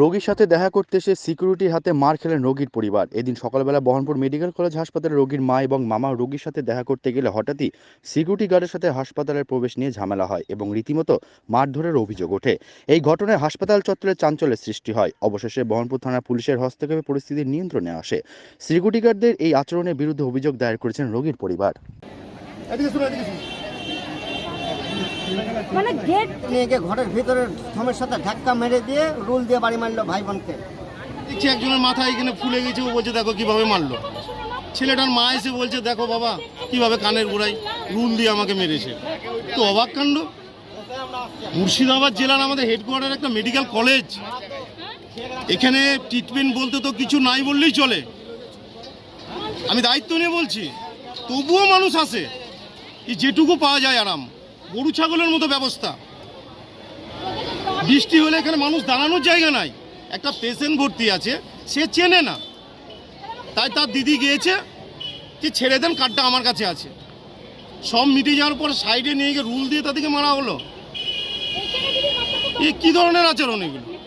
রোগীর সাথে দেখা করতে এসে সিকিউরিটির হাতে মার খেলেন রোগীর পরিবার। এদিন সকালবেলা বহনপুর মেডিকেল কলেজ হাসপাতালে রোগীর মা এবং মামা রোগীর সাথে দেখা করতে গেলে হঠাৎই সিকিউরিটি গার্ডের সাথে হাসপাতালের প্রবেশ নিয়ে ঝামেলা হয় এবং রীতিমতো মারধরের অভিযোগ ওঠে। এই ঘটনায় হাসপাতাল চত্বরে চাঞ্চল্যের সৃষ্টি হয়। অবশেষে বহনপুর থানা পুলিশের হস্তক্ষেপে পরিস্থিতি নিয়ন্ত্রণে আসে। সিকিউরিটি গার্ডদের এই আচরণের বিরুদ্ধে অভিযোগ দায়ের করেছেন রোগীর পরিবার। মানে গেট নিয়ে গিয়ে ঘরের ভিতরে থমের সাথে ধাক্কা মেরে দিয়ে রুল দিয়ে বাড়ি মারলো ভাই বোনকে দেখছি একজনের মাথা এখানে ফুলে গেছে ও বলছে দেখো কীভাবে মারলো। ছেলেটার মা এসে বলছে দেখো বাবা কীভাবে কানের গোড়ায় রুল দিয়ে আমাকে মেরেছে। তো অবাক কাণ্ড। মুর্শিদাবাদ জেলার আমাদের হেডকোয়ার্টার একটা মেডিকেল কলেজ এখানে ট্রিটমেন্ট বলতে তো কিছু নাই বললেই চলে। আমি দায়িত্ব নিয়ে বলছি তবুও মানুষ আসে এই যেটুকু পাওয়া যায় আরাম। গরু ছাগলের মতো ব্যবস্থা। বৃষ্টি হলে এখানে মানুষ দাঁড়ানোর জায়গা নাই। একটা পেশেন্ট ভর্তি আছে, সে চেনে না। তাই তার দিদি গিয়েছে যে ছেড়ে দেন কার্ডটা আমার কাছে আছে। সব মিটে যাওয়ার পর সাইডে নিয়ে গিয়ে রুল দিয়ে তাদেরকে মারা হলো। এ কী ধরনের আচরণ এগুলো?